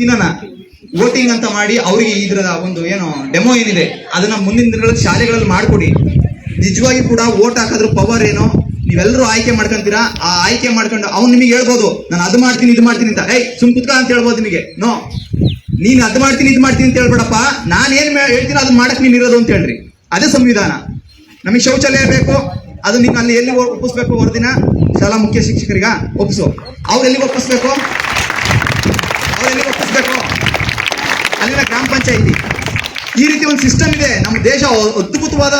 ದಿನನ voting ಅಂತ ಮಾಡಿ ಅವರಿಗೆ ಇದ್ರ ಒಂದು ಏನು ಡೆಮೋ ಏನಿದೆ, ಅದನ್ನ ಮುಂದಿನ ದಿನಗಳಲ್ಲಿ ಶಾಲೆಗಳಲ್ಲಿ ಮಾಡ್ಕೊಡಿ. ನಿಜವಾಗಿ ಕೂಡ ವೋಟ್ ಹಾಕೋದ್ರ ಪವರ್ ಏನು ನೀವೆಲ್ಲರೂ ಆಯ್ಕೆ ಮಾಡ್ಕೊಂತೀರಾ? ಆ ಆಯ್ಕೆ ಮಾಡ್ಕೊಂಡು ಅವ್ನು ನಿಮಗೆ ಹೇಳ್ಬೋದು, ನಾನು ಅದು ಮಾಡ್ತೀನಿ, ಇದು ಮಾಡ್ತೀನಿ ಅಂತ. ಏಯ್, ಸುಮ್ ಕುತ್ಕ ಅಂತ ಹೇಳ್ಬೋದು ನಿಮಗೆ. ನೋ, ನೀನ್ ಅದು ಮಾಡ್ತೀನಿ, ಇದು ಮಾಡ್ತೀನಿ ಅಂತ ಹೇಳ್ಬೇಡಪ್ಪ. ನಾನು ಏನ್ ಹೇಳ್ತೀನಿ ಅದನ್ನ ಮಾಡಕ್ ನೀನ್ ಇರೋದು ಅಂತ ಹೇಳ್ರಿ. ಅದೇ ಸಂವಿಧಾನ. ನಮಗೆ ಶೌಚಾಲಯ ಬೇಕು, ಅದು ನೀನು ಅಲ್ಲಿ ಎಲ್ಲಿ ಒಪ್ಪಿಸ್ಬೇಕು ವರದಿನ? ಶಾಲಾ ಮುಖ್ಯ ಶಿಕ್ಷಕರಿಗ? ಒಪ್ಪಿಸು. ಅವ್ರು ಎಲ್ಲಿ ಒಪ್ಪಿಸ್ಬೇಕು? ಎಲ್ಲಿ ಒಪ್ಪಿಸ್ಬೇಕು ಅಲ್ಲಿನ ಗ್ರಾಮ ಪಂಚಾಯಿತಿ. ಈ ರೀತಿ ಒಂದು ಸಿಸ್ಟಮ್ ಇದೆ. ನಮ್ಮ ದೇಶ ಅದ್ಭುತವಾದ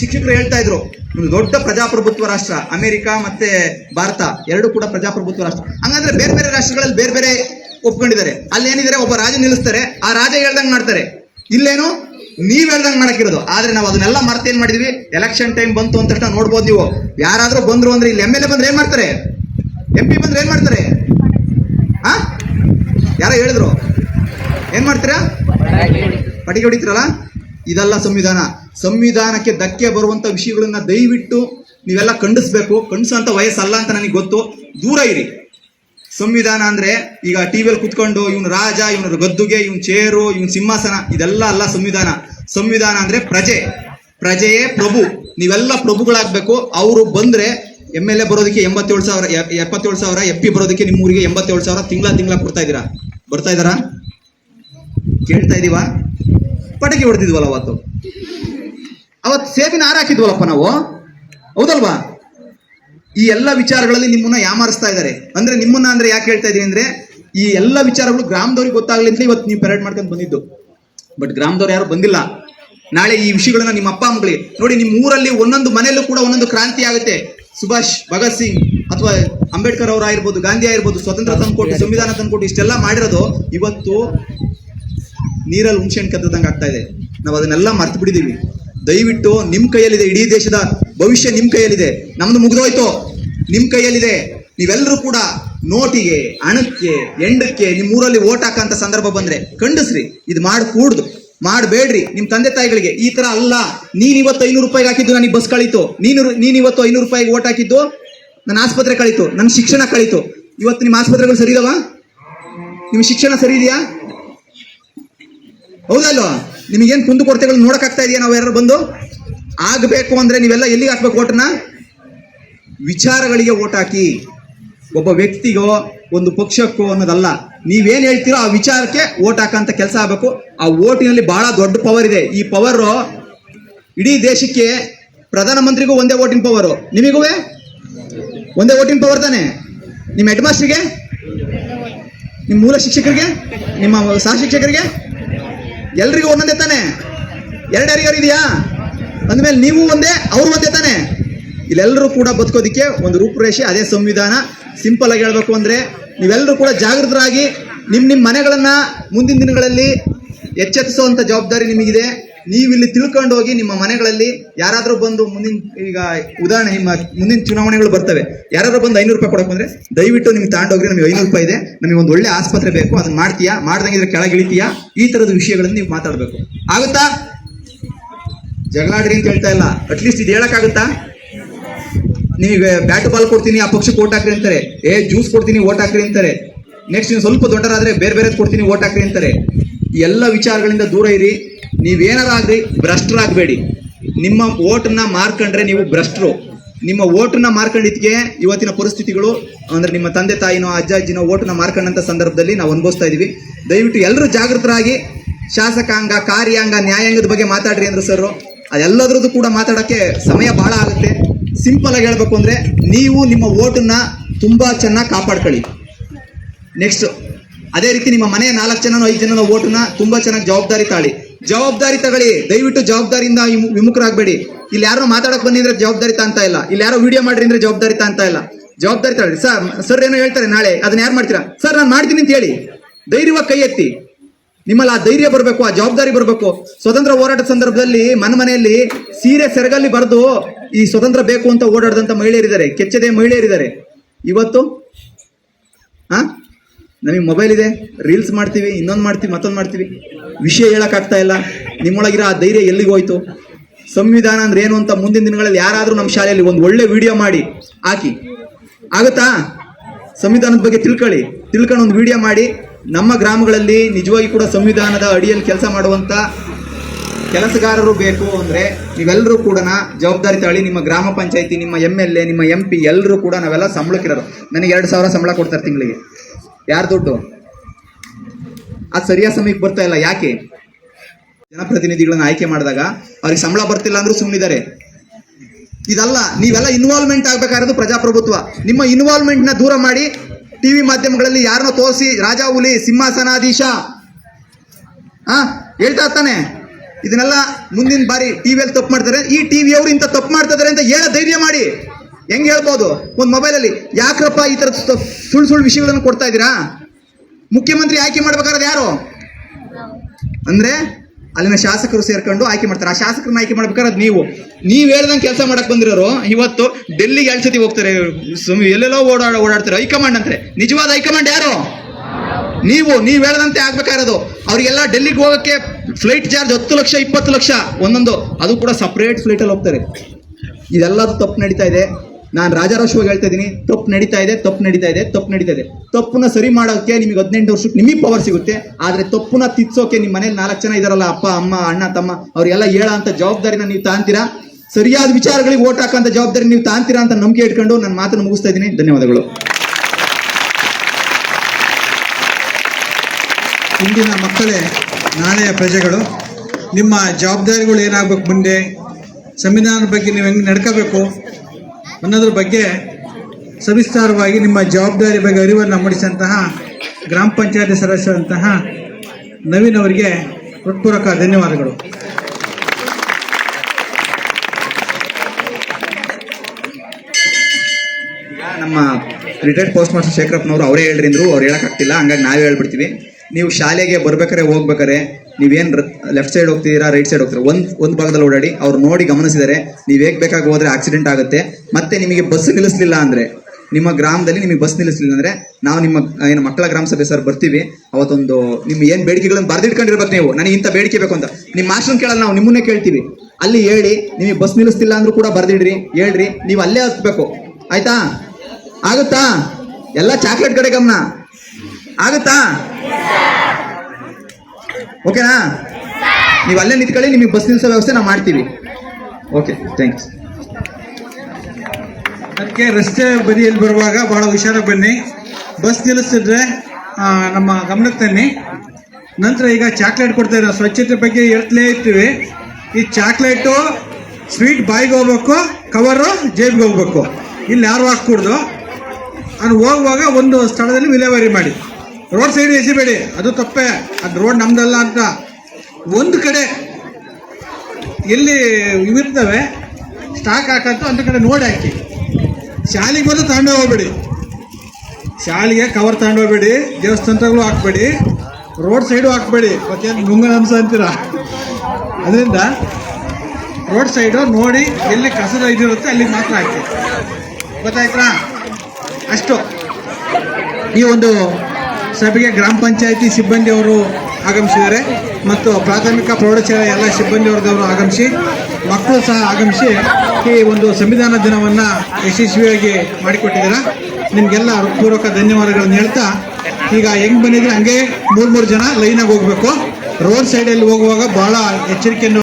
ಶಿಕ್ಷಕರು ಹೇಳ್ತಾ ಇದ್ರು. ಒಂದು ದೊಡ್ಡ ಪ್ರಜಾಪ್ರಭುತ್ವ ರಾಷ್ಟ್ರ, ಅಮೆರಿಕ ಮತ್ತೆ ಭಾರತ, ಎರಡು ಕೂಡ ಪ್ರಜಾಪ್ರಭುತ್ವ ರಾಷ್ಟ್ರ. ಹಂಗಂದ್ರೆ ಬೇರೆ ಬೇರೆ ರಾಷ್ಟ್ರಗಳಲ್ಲಿ ಬೇರೆ ಬೇರೆ ಒಪ್ಕೊಂಡಿದ್ದಾರೆ. ಅಲ್ಲಿ ಏನಿದ್ದಾರೆ, ಒಬ್ಬ ರಾಜ ನಿಲ್ಲಿಸ್ತಾರೆ. ಆ ರಾಜ ಹೇಳ್ದಂಗೆ ಮಾಡ್ತಾರೆ. ಇಲ್ಲೇನು? ನೀವ್ ಹೇಳ್ದಂಗೆ ಮಾಡಕ್ಕಿರೋದು. ಆದ್ರೆ ನಾವು ಅದನ್ನೆಲ್ಲ ಮರ್ತೇನ್ ಮಾಡಿದ್ವಿ? ಎಲೆಕ್ಷನ್ ಟೈಮ್ ಬಂತು ಅಂತ ತಕ್ಷಣ ನೋಡ್ಬೋದು ನೀವು. ಯಾರಾದ್ರೂ ಬಂದ್ರು ಅಂದ್ರೆ ಇಲ್ಲಿ ಎಂ ಎಲ್ ಎ ಬಂದ್ರೆ ಏನ್ ಮಾಡ್ತಾರೆ? ಎಂ ಪಿ ಬಂದ್ರೆ ಏನ್ ಮಾಡ್ತಾರೆ? ಯಾರೋ ಹೇಳಿದ್ರು? ಏನ್ ಮಾಡ್ತೀರಾ? ಪಟಿಗೆ ಹೊಡಿತೀರಲ್ಲ? ಇದೆಲ್ಲ ಸಂವಿಧಾನ. ಸಂವಿಧಾನಕ್ಕೆ ಧಕ್ಕೆ ಬರುವಂತ ವಿಷಯಗಳನ್ನ ದಯವಿಟ್ಟು ನೀವೆಲ್ಲ ಖಂಡಿಸ್ಬೇಕು. ಖಂಡಿಸುವಂತ ವಯಸ್ಸಲ್ಲ ಅಂತ ನನಗೆ ಗೊತ್ತು. ದೂರ ಇರಿ. ಸಂವಿಧಾನ ಅಂದ್ರೆ ಈಗ ಟಿವಿಯಲ್ಲಿ ಕುತ್ಕೊಂಡು ಇವನು ರಾಜ, ಇವನು ಗದ್ದುಗೆ, ಇವನ್ ಚೇರು, ಇವನ್ ಸಿಂಹಾಸನ, ಇದೆಲ್ಲ ಅಲ್ಲ ಸಂವಿಧಾನ. ಸಂವಿಧಾನ ಅಂದ್ರೆ ಪ್ರಜೆ. ಪ್ರಜೆಯೇ ಪ್ರಭು. ನೀವೆಲ್ಲ ಪ್ರಭುಗಳಾಗ್ಬೇಕು. ಅವರು ಬಂದ್ರೆ ಎಂ ಎಲ್ ಎ ಬರೋದಕ್ಕೆ ಎಂಬತ್ತೇಳು ಸಾವಿರ ಎಪ್ಪತ್ತೇಳು ಸಾವಿರ ಎಪ್ಪಿ ಬರೋದಕ್ಕೆ ನಿಮ್ಮ ಊರಿಗೆ ಎಂಬತ್ತೇಳು ಸಾವಿರ ತಿಂಗಳ ತಿಂಗಳ ಕೊಡ್ತಾ ಇದ್ದೀರಾ? ಬರ್ತಾ ಇದ್ದಾರಾ? ಕೇಳ್ತಾ ಇದೀವಾ? ಪಟಕಿ ಹೊಡೆದಿದ್ವಲ್ಲ ಅವತ್ತು. ಅವತ್ತು ಸೇಬಿನ ಹಾರ ಹಾಕಿದ್ವಲ್ಲಪ್ಪ ನಾವು? ಹೌದಲ್ವಾ? ಈ ಎಲ್ಲ ವಿಚಾರಗಳಲ್ಲಿ ನಿಮ್ಮನ್ನ ಯಾಮಾರಿಸ್ತಾ ಇದ್ದಾರೆ. ಅಂದ್ರೆ ನಿಮ್ಮನ್ನ ಅಂದ್ರೆ ಯಾಕೆ ಹೇಳ್ತಾ ಇದೀನಿ ಅಂದ್ರೆ, ಈ ಎಲ್ಲ ವಿಚಾರಗಳು ಗ್ರಾಮದವ್ರಿಗೆ ಗೊತ್ತಾಗ್ಲಿ ಅಂತ ಇವತ್ತು ನೀವು ಪೆರೇಡ್ ಮಾಡ್ಕೊಂಡು ಬಂದಿದ್ದು. ಬಟ್ ಗ್ರಾಮದವ್ರು ಯಾರು ಬಂದಿಲ್ಲ. ನಾಳೆ ಈ ವಿಷಯಗಳನ್ನ ನಿಮ್ಮ ಅಪ್ಪ ಅಮ್ಮಗಳಿಗೆ ನೋಡಿ ನಿಮ್ಮ ಊರಲ್ಲಿ ಒಂದೊಂದು ಮನೆಯಲ್ಲೂ ಕೂಡ ಒಂದೊಂದು ಕ್ರಾಂತಿ ಆಗುತ್ತೆ. ಸುಭಾಷ್, ಭಗತ್ ಸಿಂಗ್ ಅಥವಾ ಅಂಬೇಡ್ಕರ್ ಅವರ ಆಗಿರ್ಬೋದು, ಗಾಂಧಿ ಆಗಿರ್ಬೋದು, ಸ್ವತಂತ್ರ ತಂದ್ಕೊಟ್ಟು, ಸಂವಿಧಾನ ತಂದ್ಕೊಟ್ಟು ಇಷ್ಟೆಲ್ಲ ಮಾಡಿರೋದು, ಇವತ್ತು ನೀರಲ್ಲಿ ಹುಣ್ಸೆಹಣ್ಣು ಕದ್ದಂಗೆ ಆಗ್ತಾ ಇದೆ. ನಾವು ಅದನ್ನೆಲ್ಲ ಮರ್ತು ಬಿಟ್ಟಿದೀವಿ. ದಯವಿಟ್ಟು ನಿಮ್ಮ ಕೈಯಲ್ಲಿದೆ, ಇಡೀ ದೇಶದ ಭವಿಷ್ಯ ನಿಮ್ಮ ಕೈಯಲ್ಲಿದೆ. ನಮ್ದು ಮುಗ್ದೋಯ್ತು. ನಿಮ್ಮ ಕೈಯಲ್ಲಿದೆ. ನೀವೆಲ್ಲರೂ ಕೂಡ ನೋಟಿಗೆ ಹಣಕ್ಕೆ ಎಂಡಕ್ಕೆ ನಿಮ್ಮ ಊರಲ್ಲಿ ಓಟ್ ಹಾಕಂತ ಸಂದರ್ಭ ಬಂದ್ರೆ ಖಂಡಿಸ್ರಿ. ಇದು ಮಾಡಿ ಕೂಡ್ದು. ಮಾಡಬೇಡ್ರಿ. ನಿಮ್ಮ ತಂದೆ ತಾಯಿಗಳಿಗೆ. ಈ ತರ ಅಲ್ಲ. ನೀನ್ ಇವತ್ತು ಐನೂರು ರೂಪಾಯಿಗೆ ಹಾಕಿದ್ದು ನನಗೆ ಬಸ್ ಕಳೀತು. ನೀನು ನೀನ್ ಇವತ್ತು ಐನೂರು ರೂಪಾಯಿಗೆ ಓಟ್ ಹಾಕಿದ್ದು ನನ್ನ ಆಸ್ಪತ್ರೆ ಕಳೀತು. ನನ್ನ ಶಿಕ್ಷಣ ಕಳೀತು. ಇವತ್ತು ನಿಮ್ಮ ಆಸ್ಪತ್ರೆಗಳು ಸರಿ ಇದಾವ ನಿಮ್ಮ ಶಿಕ್ಷಣ ಸರಿ ಇದೆಯಾ ಹೌದಲ್ವಾ ನಿಮಗೇನು ಕುಂದು ಕೊರತೆಗಳು ನೋಡಕ್ ಆಗ್ತಾ ಇದೆಯಾ ನಾವು ಯಾರು ಬಂದು? ಆಗಬೇಕು ಅಂದ್ರೆ ನೀವೆಲ್ಲ ಎಲ್ಲಿಗೆ ಹಾಕ್ಬೇಕು ಓಟನ್ನ ವಿಚಾರಗಳಿಗೆ ಓಟ್ ಹಾಕಿ. ಒಬ್ಬ ವ್ಯಕ್ತಿಗೋ ಒಂದು ಪಕ್ಷಕ್ಕೋ ಅನ್ನೋದಲ್ಲ. ನೀವೇನು ಹೇಳ್ತೀರೋ ಆ ವಿಚಾರಕ್ಕೆ ಓಟ್ ಹಾಕೋಂಥ ಕೆಲಸ ಆಗಬೇಕು. ಆ ಓಟಿನಲ್ಲಿ ಬಹಳ ದೊಡ್ಡ ಪವರ್ ಇದೆ. ಈ ಪವರು ಇಡೀ ದೇಶಕ್ಕೆ ಪ್ರಧಾನಮಂತ್ರಿಗೂ ಒಂದೇ ಓಟಿನ ಪವರು ನಿಮಗೂ? ಒಂದೇ ಓಟಿನ ಪವರ್ ತಾನೆ? ನಿಮ್ಮ ಹೆಡ್ ಮಾಸ್ಟರ್ಗೆ ನಿಮ್ಮ ಮೂಲ ಶಿಕ್ಷಕರಿಗೆ? ನಿಮ್ಮ ಸಹ ಶಿಕ್ಷಕರಿಗೆ? ಎಲ್ರಿಗೂ ಒಂದೊಂದೇ ತಾನೆ? ಎರಡ್ಯಾರಿಗಾರು ಇದೆಯಾ? ಅಂದಮೇಲೆ ನೀವು ಒಂದೇ, ಅವರು ಒಂದೇ ತಾನೆ? ಇಲ್ಲೆಲ್ಲರೂ ಕೂಡ ಬದುಕೋದಕ್ಕೆ ಒಂದು ರೂಪುರೇಷೆ, ಅದೇ ಸಂವಿಧಾನ. ಸಿಂಪಲ್ ಆಗಿ ಹೇಳಬೇಕು ಅಂದ್ರೆ ನೀವೆಲ್ಲರೂ ಕೂಡ ಜಾಗೃತರಾಗಿ ನಿಮ್ಮ ನಿಮ್ಮ ಮನೆಗಳನ್ನ ಮುಂದಿನ ದಿನಗಳಲ್ಲಿ ಎಚ್ಚೆತ್ತಿಸುವಂತ ಜವಾಬ್ದಾರಿ ನಿಮಗಿದೆ. ನೀವು ಇಲ್ಲಿ ತಿಳ್ಕೊಂಡು ಹೋಗಿ ನಿಮ್ಮ ಮನೆಗಳಲ್ಲಿ ಯಾರಾದರೂ ಬಂದು ಮುಂದಿನ ಈಗ ಉದಾಹರಣೆ ನಿಮ್ಮ ಮುಂದಿನ ಚುನಾವಣೆಗಳು ಬರ್ತವೆ. ಯಾರಾದ್ರೂ ಬಂದು ಐನೂರು ರೂಪಾಯಿ ಕೊಡಕ್ಕೆ ಬಂದ್ರೆ ದಯವಿಟ್ಟು ನಿಮ್ಗೆ ತಗೊಂಡೋಗ್ರಿ ನಮಗೆ ಐನೂರು ರೂಪಾಯಿ ಇದೆ. ನಮಗೆ ಒಂದು ಒಳ್ಳೆ ಆಸ್ಪತ್ರೆ ಬೇಕು, ಅದನ್ನ ಮಾಡ್ತೀಯಾ? ಮಾಡ್ದಂಗಿದ್ರೆ ಕೆಳಗೆ ಇಳಿತೀಯಾ? ಈ ತರದ ವಿಷಯಗಳನ್ನು ನೀವು ಮಾತಾಡಬೇಕು. ಆಗುತ್ತಾ? ಜಗಳಾಡ್ರಿ ಅಂತ ಹೇಳ್ತಾ ಇಲ್ಲ. ಅಟ್ಲೀಸ್ಟ್ ಇದು ಹೇಳಕ್ಕಾಗುತ್ತಾ? ನೀವೀಗ ಬ್ಯಾಟ್ ಬಾಲ್ ಕೊಡ್ತೀನಿ, ಆ ಪಕ್ಷಕ್ಕೆ ಓಟ್ ಹಾಕ್ರಿ ಅಂತಾರೆ. ಏ ಜ್ಯೂಸ್ ಕೊಡ್ತೀನಿ ಓಟ್ ಹಾಕ್ರಿ ಅಂತಾರೆ. ನೆಕ್ಸ್ಟ್ ನೀವು ಸ್ವಲ್ಪ ದೊಡ್ಡರಾದ್ರೆ ಬೇರೆ ಬೇರೆ ಕೊಡ್ತೀನಿ ಓಟ್ ಹಾಕ್ರಿ ಅಂತಾರೆ. ಎಲ್ಲ ವಿಚಾರಗಳಿಂದ ದೂರ ಇರಿ. ನೀವೇನಾರಾಗ್ರಿ ಭ್ರಷ್ಟರಾಗಬೇಡಿ ನಿಮ್ಮ ಓಟನ್ನ ಮಾರ್ಕೊಂಡ್ರೆ ನೀವು ಭ್ರಷ್ಟರು. ನಿಮ್ಮ ಓಟನ್ನ ಮಾರ್ಕೊಂಡಿದ್ಕೆ ಇವತ್ತಿನ ಪರಿಸ್ಥಿತಿಗಳು, ಅಂದ್ರೆ ನಿಮ್ಮ ತಂದೆ ತಾಯಿನೋ, ಅಜ್ಜ ಅಜ್ಜಿನೋ ಓಟನ್ನ ಮಾರ್ಕೊಂಡಂತ ಸಂದರ್ಭದಲ್ಲಿ ನಾವು ಅನುಭವಿಸ್ತಾ ಇದೀವಿ. ದಯವಿಟ್ಟು ಎಲ್ಲರೂ ಜಾಗೃತರಾಗಿ, ಶಾಸಕಾಂಗ, ಕಾರ್ಯಾಂಗ, ನ್ಯಾಯಾಂಗದ ಬಗ್ಗೆ ಮಾತಾಡ್ರಿ ಅಂದ್ರೆ ಸರ್ ಅದೆಲ್ಲದ್ರದ್ದು ಕೂಡ ಮಾತಾಡೋಕ್ಕೆ ಸಮಯ ಬಹಳ ಆಗುತ್ತೆ. ಸಿಂಪಲ್ ಆಗಿ ಹೇಳಬೇಕು ಅಂದ್ರೆ ನೀವು ನಿಮ್ಮ ಓಟನ್ನ ತುಂಬಾ ಚೆನ್ನಾಗಿ ಕಾಪಾಡ್ಕೊಳ್ಳಿ. ನೆಕ್ಸ್ಟ್ ಅದೇ ರೀತಿ ನಿಮ್ಮ ಮನೆಯ ನಾಲ್ಕು ಜನನೋ ಐದು ಜನನೋ ಓಟನ್ನ ತುಂಬಾ ಚೆನ್ನಾಗಿ ಜವಾಬ್ದಾರಿ ತಾಳಿ. ಜವಾಬ್ದಾರಿ ತಗೊಳ್ಳಿ. ದಯವಿಟ್ಟು ಜವಾಬ್ದಾರಿಯಿಂದ ವಿಮು- ವಿಮುಖರಾಗಬೇಡಿ. ಇಲ್ಲಿ ಯಾರೋ ಮಾತಾಡಕ್ ಬಂದಿದ್ರೆ ಜವಾಬ್ದಾರಿ ತಾಂತ ಇಲ್ಲ. ಇಲ್ಲಿ ಯಾರೋ ವಿಡಿಯೋ ಮಾಡ್ರಿ ಅಂದ್ರೆ ಜವಾಬ್ದಾರಿ ತಾಂತ ಇಲ್ಲ. ಜವಾಬ್ದಾರಿ ತಗೊಳ್ಳಿ. ಸರ್ ಸರ್ ಏನೋ ಹೇಳ್ತಾರೆ ನಾಳೆ. ಅದನ್ನ ಯಾರು ಮಾಡ್ತೀರಾ? ಸರ್, ನಾನು ಮಾಡ್ತೀನಿ ಅಂತ ಹೇಳಿ. ಧೈರ್ಯವಾಗಿ ಕೈ ಎತ್ತಿ. ನಿಮ್ಮಲ್ಲಿ ಆ ಧೈರ್ಯ ಬರಬೇಕು, ಆ ಜವಾಬ್ದಾರಿ ಬರಬೇಕು. ಸ್ವತಂತ್ರ ಹೋರಾಟದ ಸಂದರ್ಭದಲ್ಲಿ ಮನೆ ಮನೆಯಲ್ಲಿ ಸೀರೆ ಸೆರಗಲ್ಲಿ ಬರೆದು ಈ ಸ್ವತಂತ್ರ ಬೇಕು ಅಂತ ಓಡಾಡದಂತ ಮಹಿಳೆಯರಿದ್ದಾರೆ ಕೆಚ್ಚದೆ ಮಹಿಳೆಯರಿದ್ದಾರೆ ಇವತ್ತು ಹಾ ನಮಗೆ ಮೊಬೈಲ್ ಇದೆ ರೀಲ್ಸ್ ಮಾಡ್ತೀವಿ, ಇನ್ನೊಂದು ಮಾಡ್ತೀವಿ, ಮತ್ತೊಂದು ಮಾಡ್ತೀವಿ. ವಿಷಯ ಹೇಳಕ್ಕಾಗ್ತಾ ಇಲ್ಲ. ನಿಮ್ಮೊಳಗಿರೋ ಆ ಧೈರ್ಯ ಎಲ್ಲಿಗೆ ಹೋಯ್ತು? ಸಂವಿಧಾನ ಅಂದ್ರೆ ಏನು ಅಂತ ಮುಂದಿನ ದಿನಗಳಲ್ಲಿ ಯಾರಾದರೂ ನಮ್ಮ ಶಾಲೆಯಲ್ಲಿ ಒಂದು ಒಳ್ಳೆ ವಿಡಿಯೋ ಮಾಡಿ, ಹಾಕಿ. ಆಗುತ್ತಾ? ಸಂವಿಧಾನದ ಬಗ್ಗೆ ತಿಳ್ಕೊಳ್ಳಿ. ತಿಳ್ಕೊಂಡು ಒಂದು ವಿಡಿಯೋ ಮಾಡಿ. ನಮ್ಮ ಗ್ರಾಮಗಳಲ್ಲಿ ನಿಜವಾಗಿ ಕೂಡ ಸಂವಿಧಾನದ ಅಡಿಯಲ್ಲಿ ಕೆಲಸ ಮಾಡುವಂಥ ಕೆಲಸಗಾರರು ಬೇಕು ಅಂದರೆ ನೀವೆಲ್ಲರೂ ಕೂಡ ಜವಾಬ್ದಾರಿ ತಾಳಿ ನಿಮ್ಮ ಗ್ರಾಮ ಪಂಚಾಯತಿ, ನಿಮ್ಮ ಎಂ ಎಲ್ ಎ, ನಿಮ್ಮ ಎಂ ಪಿ ಎಲ್ಲರೂ ಕೂಡ ನಾವೆಲ್ಲ ಸಂಬಳಕ್ಕಿರೋರು ನನಗೆ ಎರಡು ಸಾವಿರ ಸಂಬಳ ಕೊಡ್ತಾರೆ ತಿಂಗಳಿಗೆ. ಯಾರು ದುಡ್ಡು? ಅದು ಸರಿಯಾದ ಸಮಯಕ್ಕೆ ಬರ್ತಾ ಇಲ್ಲ. ಯಾಕೆ? ಜನಪ್ರತಿನಿಧಿಗಳನ್ನ ಆಯ್ಕೆ ಮಾಡಿದಾಗ ಅವ್ರಿಗೆ ಸಂಬಳ ಬರ್ತಿಲ್ಲ ಅಂದ್ರೂ ಸುಮ್ಮನಿದ್ದಾರೆ ಇದಲ್ಲ, ನೀವೆಲ್ಲ ಇನ್ವಾಲ್ವ್ಮೆಂಟ್ ಆಗ್ಬೇಕಾಗಿರೋದು ಪ್ರಜಾಪ್ರಭುತ್ವ. ನಿಮ್ಮ ಇನ್ವಾಲ್ವ್ಮೆಂಟ್ನ ದೂರ ಮಾಡಿ ಟಿವಿ ಮಾಧ್ಯಮಗಳಲ್ಲಿ ಯಾರನ್ನೋ ತೋರಿಸಿ ರಾಜಾ ಹುಲಿ, ಸಿಂಹಾಸನಾಧೀಶ ಹಾ ಹೇಳ್ತಾ ಇರ್ತಾನೆ. ಇದನ್ನೆಲ್ಲ ಮುಂದಿನ ಬಾರಿ ಟಿವಿಯಲ್ಲಿ ತಪ್ಪು ಮಾಡ್ತಾರೆ. ಈ ಟಿವಿ ಅವರು ಇಂಥ ತಪ್ಪು ಮಾಡ್ತಿದ್ದಾರೆ ಅಂತ ಹೇಳ ಧೈರ್ಯ ಮಾಡಿ. ಹೆಂಗ್ ಹೇಳ್ಬೋದು? ಒಂದು ಮೊಬೈಲಲ್ಲಿ ಯಾಕ್ರಪ್ಪ ಈ ಥರದ ಸುಳ್ಳು ಸುಳ್ಳು ವಿಷಯಗಳನ್ನು ಕೊಡ್ತಾ ಇದ್ದೀರಾ? ಮುಖ್ಯಮಂತ್ರಿ ಆಯ್ಕೆ ಮಾಡ್ಬೇಕಾದ್ರೆ ಯಾರು? ಅಂದ್ರೆ ಅಲ್ಲಿನ ಶಾಸಕರು ಸೇರ್ಕೊಂಡು ಆಯ್ಕೆ ಮಾಡ್ತಾರೆ. ಆ ಶಾಸಕರನ್ನ ಆಯ್ಕೆ ಮಾಡ್ಬೇಕಾದ್ರೆ ಅದು ನೀವು. ನೀವ್ ಹೇಳ್ದಂಗೆ ಕೆಲಸ ಮಾಡಕ್ ಬಂದಿರೋರು, ಇವತ್ತು ಡೆಲ್ಲಿಗೆ ಎರಡು ಸತಿ ಹೋಗ್ತಾರೆ ಎಲ್ಲೆಲ್ಲೋ ಓಡಾಡ, ಓಡಾಡ್ತಾರೆ, ಹೈಕಮಾಂಡ್ ಅಂತಾರೆ. ನಿಜವಾದ ಹೈಕಮಾಂಡ್ ಯಾರು? ನೀವು ನೀವು ಹೇಳ್ದಂತೆ ಆಗ್ಬೇಕಾಗಿರೋದು. ಅವ್ರಿಗೆಲ್ಲ ಡೆಲ್ಲಿಗೆ ಹೋಗಕ್ಕೆ ಫ್ಲೈಟ್ ಚಾರ್ಜ್ ಹತ್ತು ಲಕ್ಷ, ಇಪ್ಪತ್ತು ಲಕ್ಷ ಒಂದೊಂದು. ಅದು ಕೂಡ ಸಪ್ರೇಟ್ ಫ್ಲೈಟ್ ಅಲ್ಲಿ ಹೋಗ್ತಾರೆ. ಇದೆಲ್ಲದೂ ತಪ್ಪು ನಡೀತಾ ಇದೆ. ನಾನು ರಾಜಾರೋಷವಾಗಿ ಹೇಳ್ತಾ ಇದ್ದೀನಿ ತಪ್ಪು ನಡೀತಾ ಇದೆ, ತಪ್ಪು ನಡೀತಾ ಇದೆ, ತಪ್ಪು ನಡೀತಾ ಇದೆ. ತಪ್ಪನ್ನ ಸರಿ ಮಾಡೋಕ್ಕೆ ನಿಮಗೆ ಹದಿನೆಂಟು ವರ್ಷಕ್ಕೆ ನಿಮಗೆ ಪವರ್ ಸಿಗುತ್ತೆ, ಆದರೆ ತಪ್ಪನ್ನ ತಿತ್ಸೋಕೆ ನಿಮ್ಮ ಮನೇಲಿ ನಾಲ್ಕು ಜನ ಇದಾರಲ್ಲ, ಅಪ್ಪ, ಅಮ್ಮ, ಅಣ್ಣ, ತಮ್ಮ ಅವರೆಲ್ಲ ಹೇಳೋ ಅಂತ ಜವಾಬ್ದಾರಿನ ನೀವು ತಾಂತೀರಾ? ಸರಿಯಾದ ವಿಚಾರಗಳಿಗೆ ಓಟ್ ಹಾಕಂತ ಜವಾಬ್ದಾರಿ ನೀವು ತಾಂತೀರಾ ಅಂತ ನಂಬಿಕೆ ಇಟ್ಕೊಂಡು ನಾನು ಮಾತನ್ನು ಮುಗಿಸ್ತಾ ಇದ್ದೀನಿ ಧನ್ಯವಾದಗಳು. ಇಂದಿನ ಮಕ್ಕಳೇ, ನಾಳೆಯ ಪ್ರಜೆಗಳು, ನಿಮ್ಮ ಜವಾಬ್ದಾರಿಗಳು ಏನಾಗಬೇಕು ಮುಂದೆ? ಸಂವಿಧಾನದ ಬಗ್ಗೆ ನೀವು ಹೆಂಗೆ ನಡ್ಕೋಬೇಕು? ಅನ್ನೋದ್ರ ಬಗ್ಗೆ ಸವಿಸ್ತಾರವಾಗಿ ನಿಮ್ಮ ಜವಾಬ್ದಾರಿ ಬಗ್ಗೆ ಅರಿವನ್ನು ಮೂಡಿಸಿದಂತಹ ಗ್ರಾಮ ಪಂಚಾಯತಿ ಸದಸ್ಯರಂತಹ ನವೀನ್ ಅವರಿಗೆ ಹೃತ್ಪೂರ್ವಕ ಧನ್ಯವಾದಗಳು. ನಮ್ಮ ರಿಟೈರ್ಡ್ ಪೋಸ್ಟ್ ಮಾಸ್ಟರ್ ಶೇಖರಪ್ಪನವರು ಅವರೇ ಹೇಳ್ರಿಂದ್ರು ಅವ್ರು ಹೇಳೋಕ್ಕಾಗ್ತಿಲ್ಲ, ಹಂಗಾಗಿ ನಾವೇ ಹೇಳ್ಬಿಡ್ತೀವಿ. ನೀವು ಶಾಲೆಗೆ ಬರ್ಬೇಕಾರೆ ಹೋಗ್ಬೇಕಾರೆ, ನೀವೇನು ಲೆಫ್ಟ್ ಸೈಡ್ ಹೋಗ್ತಿದ್ದೀರಾ ರೈಟ್ ಸೈಡ್ ಹೋಗ್ತೀರಾ, ಒಂದು ಒಂದು ಭಾಗದಲ್ಲಿ ಓಡಾಡಿ, ಅವ್ರು ನೋಡಿ ಗಮನಿಸಿದರೆ, ನೀವು ಹೇಗೆ ಬೇಕಾಗಿ ಹೋದರೆ ಆಕ್ಸಿಡೆಂಟ್ ಆಗುತ್ತೆ ಮತ್ತೆ ನಿಮಗೆ ಬಸ್ ನಿಲ್ಲಿಸ್ಲಿಲ್ಲ ಅಂದ್ರೆ, ನಿಮ್ಮ ಗ್ರಾಮದಲ್ಲಿ ನಿಮಗೆ ಬಸ್ ನಿಲ್ಲಿಸ್ಲಿಲ್ಲ ಅಂದ್ರೆ, ನಾವು ನಿಮ್ಮ, ಏನು ಮಕ್ಕಳ ಗ್ರಾಮ ಸಭೆ ಸರ್ ಬರ್ತೀವಿ, ಅವತ್ತೊಂದು, ನಿಮ್ಮ ಏನು ಬೇಡಿಕೆಗಳನ್ನು ಬರ್ದಿಟ್ಕೊಂಡಿರ್ಬೇಕು ನೀವು, ನನಗೆ ಇಂಥ ಬೇಡಿಕೆ ಬೇಕು ಅಂತ. ನಿಮ್ಮ ಮಾಸ್ಟರ್ ಕೇಳಲ್ಲ ನಾವು, ನಿಮ್ಮನ್ನೇ ಕೇಳ್ತೀವಿ. ಅಲ್ಲಿ ಹೇಳಿ, ನಿಮಗೆ ಬಸ್ ನಿಲ್ಲಿಸ್ತಿಲ್ಲ ಅಂದ್ರೂ ಕೂಡ ಬರ್ದಿಡ್ರಿ, ಹೇಳ್ರಿ, ನೀವು ಅಲ್ಲೇ ಹತ್ಬೇಕು. ಆಯ್ತಾ? ಆಗುತ್ತಾ? ಎಲ್ಲ ಚಾಕ್ಲೇಟ್ ಕಡೆ ಗಮನ. ಆಗುತ್ತಾ? ಓಕೆನಾ ನೀವು ಅಲ್ಲೇ ನಿಂತ್ಕೊಳ್ಳಿ, ನಿಮಗೆ ಬಸ್ ನಿಲ್ಲಿಸೋ ವ್ಯವಸ್ಥೆ ನಾವು ಮಾಡ್ತೀವಿ. ಓಕೆ ಥ್ಯಾಂಕ್ಸ್ ಅದಕ್ಕೆ ರಸ್ತೆ ಬದಿಯಲ್ಲಿ ಬರುವಾಗ ಬಹಳ ಹುಷಾರಾಗಿ ಬನ್ನಿ. ಬಸ್ ನಿಲ್ಲಿಸಿದ್ರೆ ನಮ್ಮ ಗಮನಕ್ಕೆ ತನ್ನಿ. ನಂತರ ಈಗ ಚಾಕ್ಲೇಟ್ ಕೊಡ್ತಾ ಇದ್ದಾರೆ ಸ್ವಚ್ಛತೆ ಬಗ್ಗೆ ಹೇಳ್ತಲೇ ಇರ್ತೀವಿ. ಈ ಚಾಕ್ಲೇಟು ಸ್ವೀಟ್ ಬಾಯಿಗೆ ಹೋಗ್ಬೇಕು, ಕವರು ಜೇಬಿಗೆ ಹೋಗ್ಬೇಕು. ಇಲ್ಲಿ ಯಾರು ಹಾಕ್ಕೂಡ್ದು ಅದು ಹೋಗುವಾಗ ಒಂದು ಸ್ಥಳದಲ್ಲಿ ವಿಲೇವಾರಿ ಮಾಡಿ. ರೋಡ್ ಸೈಡ್ ಎಸಿಬೇಡಿ, ಅದು ತಪ್ಪೆ. ಅದು ರೋಡ್ ನಮ್ದಲ್ಲ ಅಂತ. ಒಂದು ಕಡೆ ಎಲ್ಲಿ ಇವಿರ್ತವೆ, ಸ್ಟಾಕ್ ಹಾಕಂತ ಅಂತ ಕಡೆ ನೋಡಿ ಹಾಕಿ. ಶಾಲೆಗೆ ಬಂದು ತಗೊಂಡು ಹೋಗ್ಬೇಡಿ. ಶಾಲೆಗೆ ಕವರ್ ತಗೊಂಡು ಹೋಗ್ಬೇಡಿ. ದೇವಸ್ಥಾನಗಳು ಹಾಕ್ಬೇಡಿ. Road side ಹಾಕ್ಬೇಡಿ. ಮತ್ತೆ ನುಂಗನ ಅಂಶ ಅಂತೀರ? ಅದರಿಂದ ರೋಡ್ ಸೈಡು ನೋಡಿ ಎಲ್ಲಿ ಕಸದ ಇದಿರುತ್ತೆ ಅಲ್ಲಿಗೆ ಮಾತ್ರ ಹಾಕಿ. ಗೊತ್ತಾಯ್ತಾ? ಅಷ್ಟು. ಈ ಒಂದು ಸಭೆಗೆ ಗ್ರಾಮ ಪಂಚಾಯತಿ ಸಿಬ್ಬಂದಿಯವರು ಆಗಮಿಸಿದ್ದಾರೆ ಮತ್ತು ಪ್ರಾಥಮಿಕ ಪ್ರೌಢಶಾಲೆ ಎಲ್ಲ ಸಿಬ್ಬಂದಿ ವರ್ಗದವರು ಆಗಮಿಸಿ, ಮಕ್ಕಳು ಸಹ ಆಗಮಿಸಿ ಈ ಒಂದು ಸಂವಿಧಾನ ದಿನವನ್ನು ಯಶಸ್ವಿಯಾಗಿ ಮಾಡಿಕೊಟ್ಟಿದ್ದೀರಾ. ನಿಮಗೆಲ್ಲ ಹೃತ್ಪೂರ್ವಕ ಧನ್ಯವಾದಗಳನ್ನು ಹೇಳ್ತಾ, ಈಗ ಹೆಂಗ್ ಬಂದಿದ್ರೆ ಹಂಗೆ ಮೂರು ಮೂರು ಜನ ಲೈನಾಗಿ ಹೋಗಬೇಕು. ರೋಡ್ ಸೈಡಲ್ಲಿ ಹೋಗುವಾಗ ಭಾಳ ಎಚ್ಚರಿಕೆಯನ್ನು